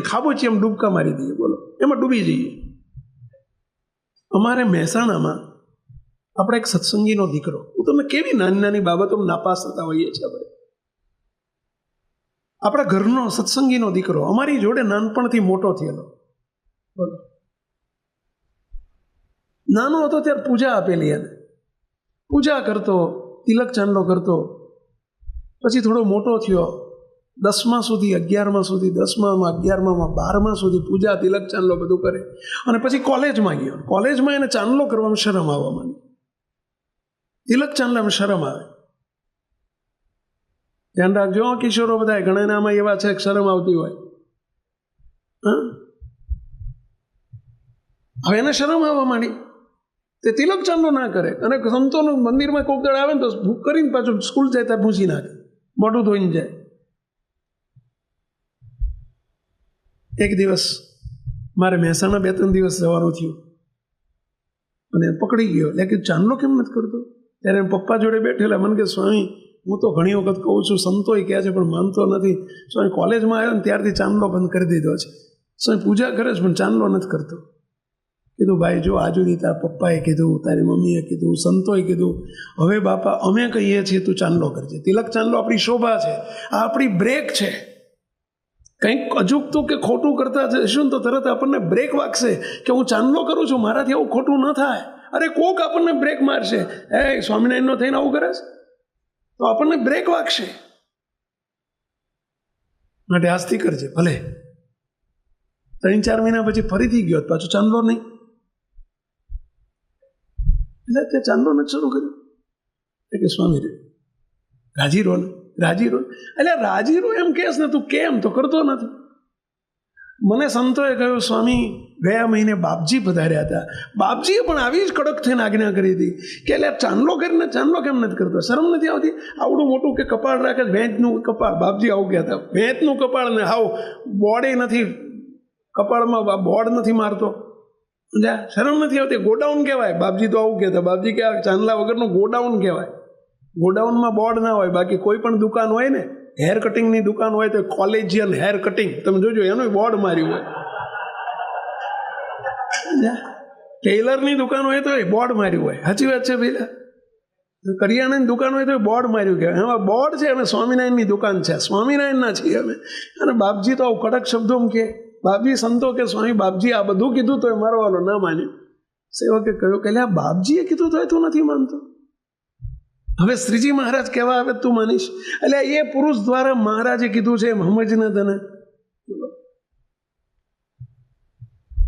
ખાબોચી એમ ડૂબકા મારી દઈએ, બોલો. એમાં ડૂબી જઈએ. અમારે મહેસાણામાં આપણે એક સત્સંગીનો દીકરો, હું તમે કેવી નાની નાની બાબતો નાપાસ થતા હોઈએ છીએ આપણે? આપણા ઘરનો સત્સંગીનો દીકરો અમારી જોડે નાનપણથી મોટો થયેલો. બોલો. નાનો હતો ત્યારે પૂજા આપેલી એને. પૂજા કરતો, તિલક ચાંદલો કરતો. પછી થોડો મોટો થયો. દસમા સુધી, અગિયારમા સુધી, દસમામાં, અગિયારમામાં, બારમા સુધી પૂજા, તિલક, ચાંદલો બધું કરે. અને પછી કોલેજમાં ગયો. કોલેજમાં એને ચાંદલો કરવામાં શરમ આવવા માંડી. તિલક ચાંદલામાં શરમ આવે. ધ્યાન રાખજો કિશોરો બધા, ઘણા આમાં એવા છે શરમ આવતી હોય. હા? હવે એને શરમ આવવા માંડી. તે તિલક, ચાંદલો ના કરે. અને સંતોનું મંદિરમાં કોક દળ આવે ને તો ભૂખ કરીને પાછું સ્કૂલ જાય ત્યાં ભૂસી નાખે. મોઢું ધોઈને જાય. એક દિવસ મારે મહેસાણા બે ત્રણ દિવસ જવાનું થયું. અને પકડી ગયો. એટલે કે ચાંદલો કેમ નથી કરતો? ત્યારે પપ્પા જોડે બેઠેલા. મને કે, સ્વામી, હું તો ઘણી વખત કહું છું સંતોય કહે છે, પણ માનતો નથી. સ્વામી કોલેજમાં આવ્યો ને ત્યારથી ચાંદલો બંધ કરી દીધો છે. સ્વામી પૂજા કરે છે, પણ ચાંદલો નથી કરતો. કીધું, ભાઈ, જો આજુ સુધી તારા પપ્પાએ કીધું, તારી મમ્મીએ કીધું, સંતોએ કીધું. હવે બાપા, અમે કહીએ છીએ તું ચાંદલો કરજે. તિલક ચાંદલો આપણી શોભા છે. આ આપણી બ્રેક છે. કંઈક અજુકતું કે ખોટું કરતા જશું ને તો તરત આપણને બ્રેક વાગશે કે હું ચાંદલો કરું છું, મારાથી આવું ખોટું ન થાય. અરે કોક આપણને બ્રેક મારશે. એ સ્વામિનારાયણનો થઈને આવું કરે છે? તો આપણને બ્રેક વાગશે. માટે આજથી કરજે, ભલે. ત્રણ ચાર મહિના પછી ફરીથી ગયો, પાછો ચાંદલો નહીં. એટલે તે ચાંદલો નથી શરૂ કર્યું. કે સ્વામી, રાજી રહો ને. રાજી રહો એટલે રાજી રહો એમ કહેશ ને તું કેમ? તો કરતો નથી. મને સંતોએ કહ્યું, સ્વામી, ગયા મહિને બાપજી પધાર્યા હતા. બાપજીએ પણ આવી જ કડક થઈને આજ્ઞા કરી હતી કે એટલે ચાંદલો કરીને ચાંદલો કેમ નથી કરતો? શરમ નથી આવતી? આવડું મોટું કે કપાળ રાખે ભેંચનું કપાળ. બાપજી આવું કહેતા ભેંતનું કપાળ ને હાવ બોડે નથી. કપાળમાં બોડ નથી મારતો. શરમ નથી આવતી. ગોડાઉન કહેવાય. બાપજી તો આવું કહેતા. બાપજી કહેવાય ચાંદલા વગરનું ગોડાઉન કહેવાય. ગોડાઉનમાં બોર્ડ ના હોય, બાકી કોઈ પણ દુકાન હોય ને હેર કટિંગની દુકાન હોય તો કોલેજિયલ હેર કટિંગ તમે જોજો, એનું બોર્ડ માર્યું હોય. ટેલરની દુકાન હોય તો એ બોર્ડ માર્યું હોય. સાચી વાત છે ભાઈ કરિયાણાની દુકાન હોય તો બોર્ડ માર્યું કે એમાં બોર્ડ છે અમે સ્વામિનારાયણની દુકાન છે. સ્વામિનારાયણના છીએ અમે. અને બાપજી તો આવું કડક શબ્દોમાં કે, બાપજી, સંતો કે સ્વામી, બાપજી, આ બધું કીધું તો મારો વાલો ના માન્યું. સેવકે કહ્યું કે આ બાપજીએ કીધું તો એ તું નથી માનતો. હવે શ્રીજી મહારાજ કહેવા આવે તું માનીશ? એટલે એ પુરુષ દ્વારા મહારાજે કીધું છે એમ સમજ ને તને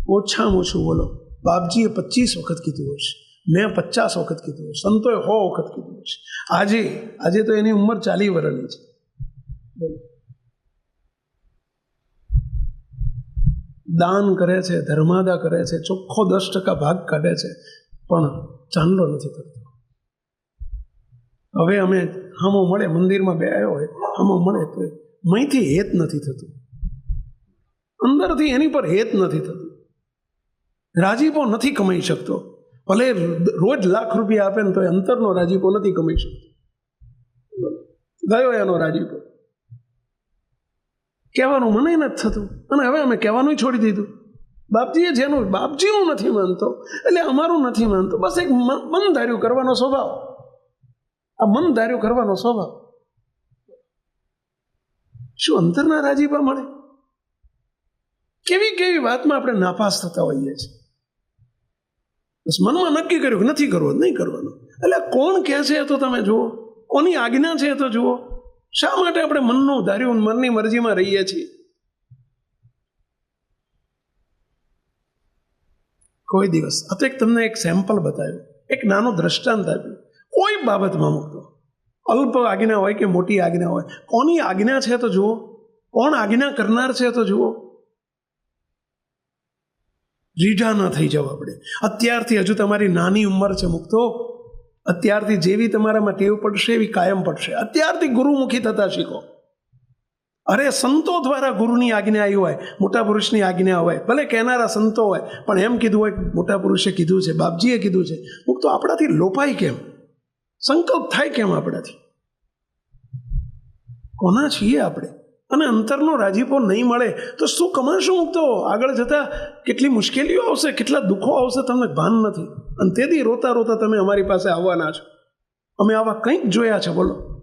ઓછામાં ઓછું બોલો. બાપજીએ પચીસ વખત કીધું હશે મેં પચાસ વખત કીધું હશે સંતોએ સો વખત કીધું હશે આજે આજે તો એની ઉંમર ચાલી વર્ષની છે. દાન કરે છે, ધર્માદા કરે છે, ચોખ્ખો દસ ટકા ભાગ કાઢે છે, પણ ચાંદલો નથી કરતો. હવે અમે હામો મળે, મંદિરમાં બે આવ્યો હોય, હામો મળે તો મહીથી હેત નથી થતું. અંદરથી એની પર હેત નથી થતું. રાજીપો નથી કમાઈ શકતો. ભલે રોજ લાખ રૂપિયા આપે ને તો એ અંતરનો રાજીપો નથી કમાઈ શકતો. ગયો એનો રાજીપો. કહેવાનું મને નથી થતું. અને હવે અમે કહેવાનું છોડી દીધું. બાપજીએ જેનું, બાપજીનું નથી માનતો. એટલે અમારું નથી માનતો. બસ એક મન ધાર્યું કરવાનો સ્વભાવ. આ મન ધાર્યો કરવાનો સ્વભાવ. શું અંતરના રાજીપા મળે? કેવી કેવી વાતમાં આપણે નાપાસ થતા હોઈએ છીએ? બસ મનમાં નક્કી કર્યું કે નથી કરવું, નહીં કરવાનું. એટલે કોણ કહે છે તો તમે જુઓ. કોની આજ્ઞા છે તો જુઓ. શા માટે આપણે મનનું ધાર્યું મનની મરજીમાં રહીએ છીએ? કોઈ દિવસ. એક તમને એક સેમ્પલ બતાવ્યું. એક નાનું દ્રષ્ટાંત આપ્યું. કોઈ બાબતમાં મૂકતો. અલ્પ આજ્ઞા હોય કે મોટી આજ્ઞા હોય? કોની આજ્ઞા છે તો જુઓ. કોણ આજ્ઞા કરનાર છે તો જુઓ. રીઢા ન થઈ જાઓ આપણે અત્યારથી હજુ તમારી નાની ઉંમર છે મુક્તો. અત્યારથી જેવી તમારામાં ટેવ પડશે એવી કાયમ પડશે. અત્યારથી ગુરુમુખી થતા શીખો. અરે, સંતો દ્વારા ગુરુની આજ્ઞા આવી હોય, મોટા પુરુષની આજ્ઞા હોય, ભલે કહેનારા સંતો હોય, પણ એમ કીધું હોય, મોટા પુરુષે કીધું છે, બાપજીએ કીધું છે. મુક આપણાથી લોપાય કેમ? સંકલ્પ થાય કેમ આપણાથી? કોના છીએ આપણે? અને અંતરનો રાજીપો નહીં મળે તો શું કમાશું મૂકતો આગળ જતાં કેટલી મુશ્કેલીઓ આવશે, કેટલા દુઃખો આવશે તમને ભાન નથી. અને તેથી રોતા રોતા તમે અમારી પાસે આવવાના છો. અમે આવા કંઈક જોયા છે, બોલો.